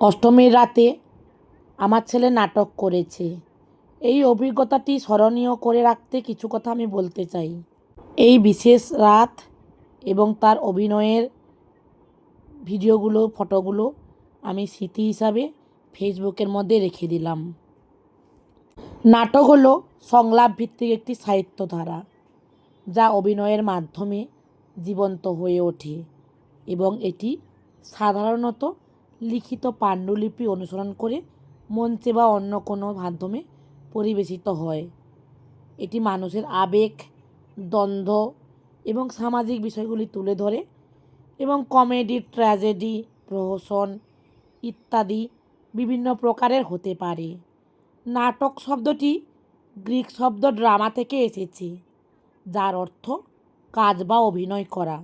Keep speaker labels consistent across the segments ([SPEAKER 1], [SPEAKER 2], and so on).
[SPEAKER 1] অষ্টমীর রাতে আমার ছেলে নাটক করেছে। এই অভিজ্ঞতাটি স্মরণীয় করে রাখতে কিছু কথা আমি বলতে চাই। এই বিশেষ রাত এবং তার অভিনয়ের ভিডিওগুলো, ফটোগুলো আমি স্মৃতি হিসাবে ফেসবুকের মধ্যে রেখে দিলাম। নাটক হলো সংলাপ ভিত্তিক একটি সাহিত্যধারা যা অভিনয়ের মাধ্যমে জীবন্ত হয়ে ওঠে এবং এটি সাধারণত লিখিত পাণ্ডুলিপি অনুসরণ করে মঞ্চে বা অন্য কোনো মাধ্যমে পরিবেশিত হয়। এটি মানুষের আবেগ, দ্বন্দ্ব এবং সামাজিক বিষয়গুলি তুলে ধরে এবং কমেডি, ট্র্যাজেডি, প্রহসন ইত্যাদি বিভিন্ন প্রকারের হতে পারে। নাটক শব্দটি গ্রিক শব্দ ড্রামা থেকে এসেছে, যার অর্থ কাজ বা অভিনয় করা।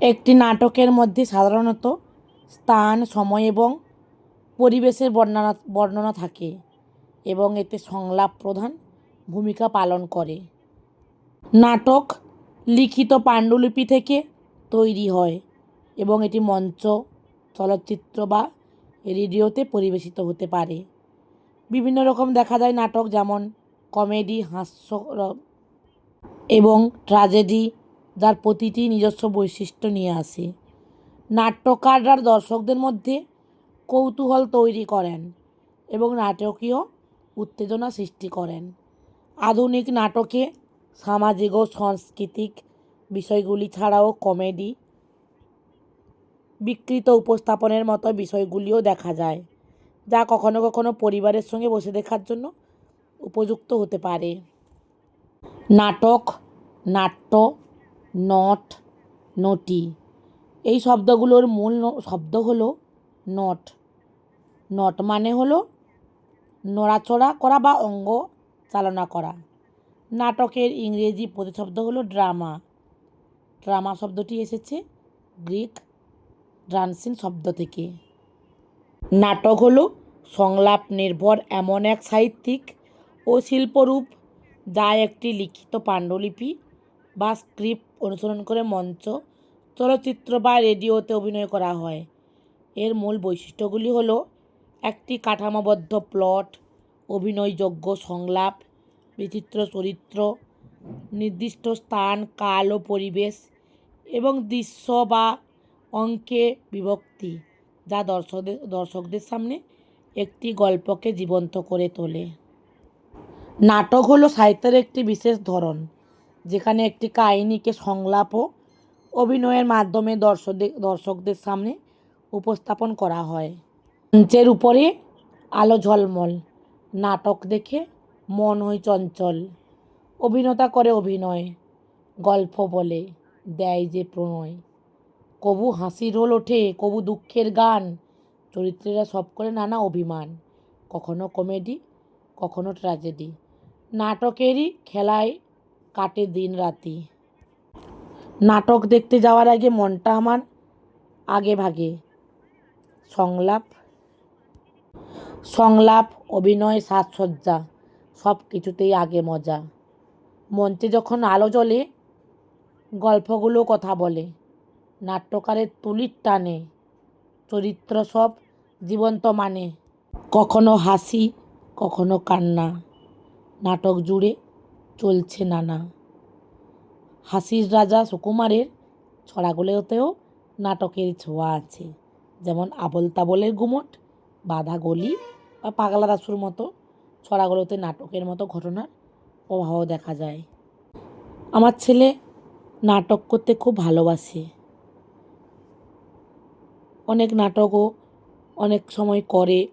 [SPEAKER 1] একটি নাটকের মধ্যে সাধারণত স্থান, সময় এবং পরিবেশের বর্ণনা বর্ণনা থাকে এবং এতে সংলাপ প্রধান ভূমিকা পালন করে। নাটক লিখিত পাণ্ডুলিপি থেকে তৈরি হয় এবং এটি মঞ্চ, চলচ্চিত্র বা রেডিওতে পরিবেশিত হতে পারে। বিভিন্ন রকম দেখা যায় নাটক যেমন কমেডি হাস্য এবং ট্র্যাজেডি যার প্রতিটি নিজস্ব বৈশিষ্ট্য নিয়ে আসে। নাট্যকাররা দর্শকদের মধ্যে কৌতূহল তৈরি করেন এবং নাটকীয় উত্তেজনা সৃষ্টি করেন। আধুনিক নাটকে সামাজিক ও সাংস্কৃতিক বিষয়গুলি ছাড়াও কমেডি বিকৃত উপস্থাপনের মতো বিষয়গুলিও দেখা যায়, যা কখনো কখনো পরিবারের সঙ্গে বসে দেখার জন্য উপযুক্ত হতে পারে। নাটক, নাট্য, নট, নটি এই শব্দগুলোর মূল শব্দ হলো নট। নট মানে হলো নড়াচড়া করা বা অঙ্গ চালনা করা। নাটকের ইংরেজি প্রতিশব্দ হলো ড্রামা। ড্রামা শব্দটি এসেছে গ্রিক ড্রানসিন শব্দ থেকে। নাটক হলো সংলাপ নির্ভর এমন এক সাহিত্যিক ও শিল্পরূপ যা একটি লিখিত পাণ্ডুলিপি বা স্ক্রিপ্ট অনুসরণ করে মঞ্চ চলচ্চিত্র বা রেডিওতে অভিনয় করা হয়। এর মূল বৈশিষ্ট্যগুলি হল একটি কাঠামোবদ্ধ প্লট, অভিনয়যোগ্য সংলাপ, বিচিত্র চরিত্র, নির্দিষ্ট স্থান, কাল ও পরিবেশ এবং দৃশ্য বা অঙ্কে বিভক্তি যা দর্শকদের দর্শকদের সামনে একটি গল্পকে জীবন্ত করে তোলে। নাটক হলো সাহিত্যের একটি বিশেষ ধরন, যেখানে একটি কাহিনীকে সংলাপ ও অভিনয়ের মাধ্যমে দর্শকদের দর্শকদের সামনে উপস্থাপন করা হয়। মঞ্চের উপরে আলো ঝলমল, নাটক দেখে মন হয় চঞ্চল। অভিনেতা করে অভিনয়, গল্প বলে, দেয় যে প্রণয়। কবু হাসির রোল ওঠে, কবু দুঃখের গান। চরিত্রেরা সব করে নানা অভিমান। কখনো কমেডি, কখনো ট্র্যাজেডি। নাটকেরই খেলায় কাটে দিন রাতি। নাটক দেখতে যাওয়ার আগে মনটা আমার আগে ভাগে। সংলাপ। সংলাপ, অভিনয়, সাজসজ্জা সব কিছুতেই আগে মজা। মঞ্চে যখন আলো জ্বলে, গল্পগুলো কথা বলে। নাট্যকারের তুলির টানে, চরিত্র সব জীবন্ত মানে। কখনো হাসি, কখনো কান্না। নাটক জুড়ে চলছে নানা। হাসির রাজা সুকুমারের ছড়াগুলোতেও নাটকের ছোঁয়া আছে। যেমন আবল তাবলের গুমট, বাধা গলি বা পাগলা দাসুর মতো ছড়াগুলোতে নাটকের মতো ঘটনার প্রবাহ দেখা যায়। আমার ছেলে নাটক করতে খুব ভালোবাসে। অনেক নাটকও অনেক সময় করে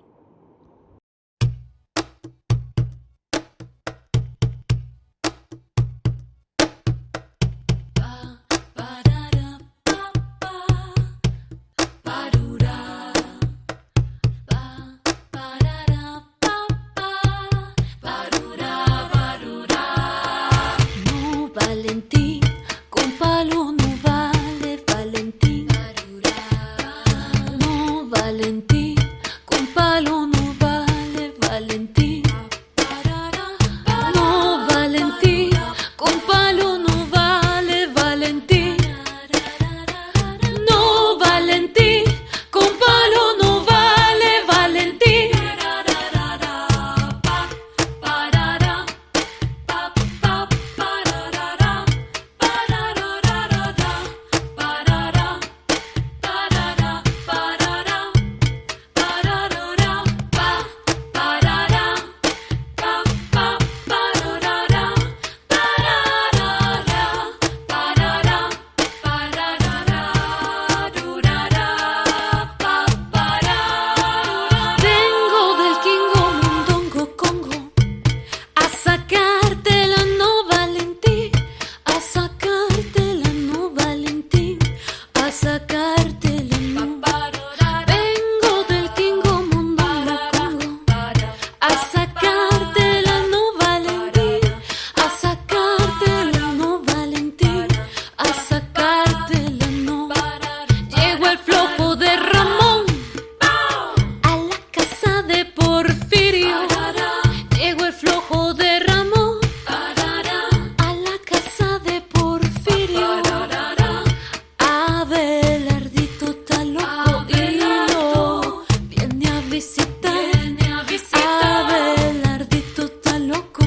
[SPEAKER 2] Viene a visitar, Belardito está loco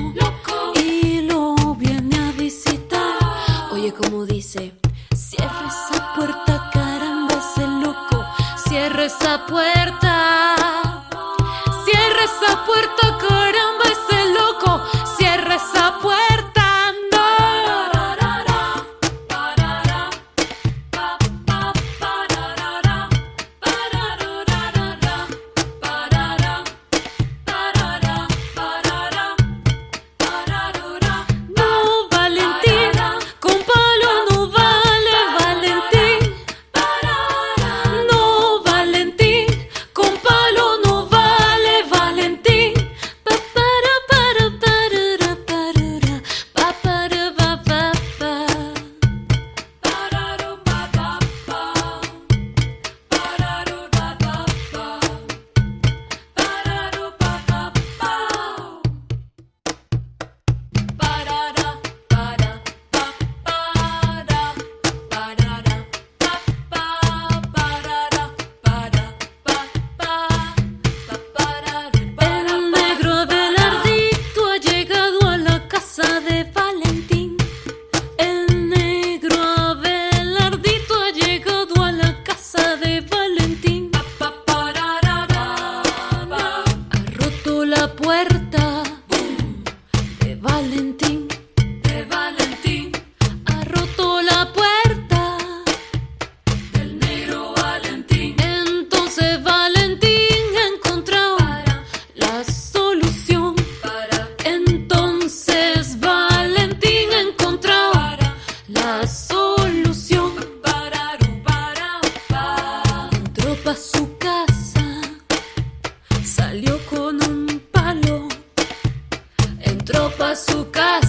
[SPEAKER 2] y lo viene a visitar. Oye como dice, cierre esa puerta, caramba ese loco, cierre esa puerta. su casa, salió con un palo, entró pa' su casa.